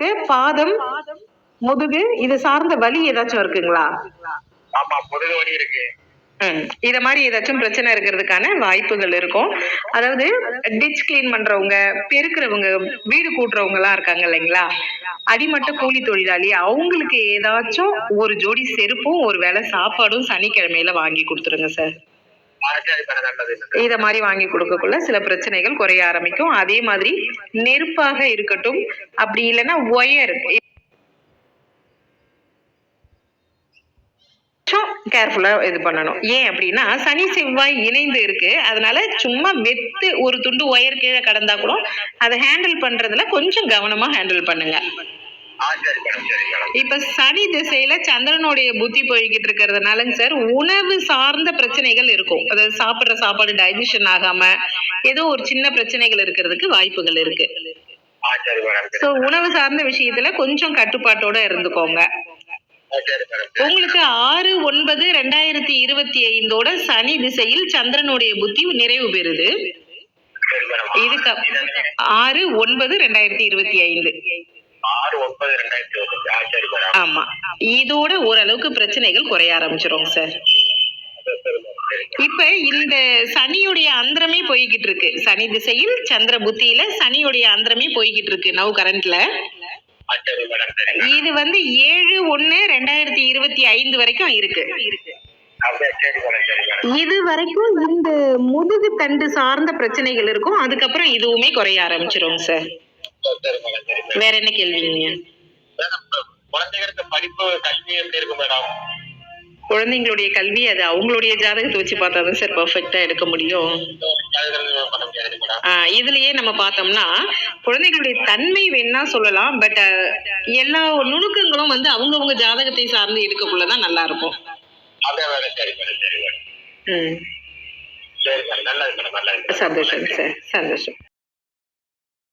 உங்களுக்கு பாதம் முதுகு இது சார்ந்த வலி ஏதாச்சும் இருக்குங்களா? ஆமா முதுகு வலி இருக்கு. இத மாதிரி ஏதாச்சும் பிரச்சனை இருக்கிறதுக்கான வாய்ப்புகள் இருக்கும். அதாவது டிச் கிளீன் பண்றவங்க பெருக்கிறவங்க வீடு கூட்டுறவங்க எல்லாம் இருக்காங்க இல்லைங்களா? அடிமட்ட கூலி தொழிலாளி. அவங்களுக்கு ஏதாச்சும் ஒரு ஜோடி செருப்பும் ஒரு வேளை சாப்பாடும் சனிக்கிழமையில வாங்கி கொடுத்துருங்க சார். இத மாதிரி வாங்கி கொடுக்கக்குள்ள சில பிரச்சனைகள் குறைய ஆரம்பிக்கும். அதே மாதிரி நெருப்பாக இருக்கட்டும். அப்படி இல்லைன்னா ஒயர். கேர்ஃபுல்லா இது பண்ணணும். ஏன் அப்படின்னா சனி செவ்வாய் இணைந்து இருக்கு. அதனால சும்மா வெத்து ஒரு துண்டு ஒயர் கீழே கடந்தா கூட அதை ஹேண்டில் பண்றதுல கொஞ்சம் கவனமா ஹேண்டில் பண்ணுங்க. இப்ப சனி திசையில சந்திரனுடைய புத்தி போய்கிட்டு இருக்கிறதுனாலங்க சார் உணவு சார்ந்த பிரச்சனைகள் இருக்கும். அதாவது சாப்பிடுற சாப்பாடு டைஜஷன் ஆகாம ஏதோ ஒரு சின்ன பிரச்சனைகள் இருக்கிறதுக்கு வாய்ப்புகள் இருக்கு. சோ உணவு சார்ந்த விஷயத்துல கொஞ்சம் கட்டுப்பாட்டோட இருந்துக்கோங்க. உங்களுக்கு ஆறு ஒன்பது ரெண்டாயிரத்தி இருபத்தி ஐந்தோட சனி திசையில் சந்திரனுடைய புத்தி நிறைவு பெறுது. இதுக்கு ஆறு ஒன்பது ரெண்டாயிரத்தி இருபத்தி ஐந்து. ஒன்பது ரெண்டாயிரத்தி இருபத்தஞ்சு ஆ சரி மேடம் ஆமா. இதோட ஓரளவுக்கு பிரச்சனைகள் குறைய ஆரம்பிச்சிரும் சார். இப்ப இந்த சனியுடைய அந்தரமே போய்கிட்டு இருக்கு. சனி திசையில் சந்திர புத்தியில சனியுடைய அந்தரமே போய்கிட்டு இருக்கு. நவ் கரண்ட்ல. இது வந்து ஏழு ஒண்ணு ரெண்டாயிரத்தி இருபத்தி ஐந்து வரைக்கும் இருக்கு. இது வரைக்கும் இந்த முதுகு தண்டு சார்ந்த பிரச்சனைகள் இருக்கும். அதுக்கப்புறம் இதுவுமே குறைய ஆரம்பிச்சிரும் சார். வேற என்ன கேள்விங்க இப்ப குழந்தைகளுக்கு படிப்பு கல்வி எப்படி இருக்கு மேடம் குழந்தைங்களுடைய கல்வி அது அவங்களுடைய ஜாதகத்தை வச்சு பார்த்தா தான் சார் பர்ஃபெக்டா எடுக்க முடியும். இதுலயே நம்ம பார்த்தோம்னா குழந்தைகளுடைய தன்மை வேணா சொல்லலாம் பட் எல்லா நுணுக்கங்களும் வந்து அவங்கவங்க ஜாதகத்தை சார்ந்து எடுக்கக்குள்ளதான் நல்லா இருக்கும். சந்தோஷம் சார் சந்தோஷம்.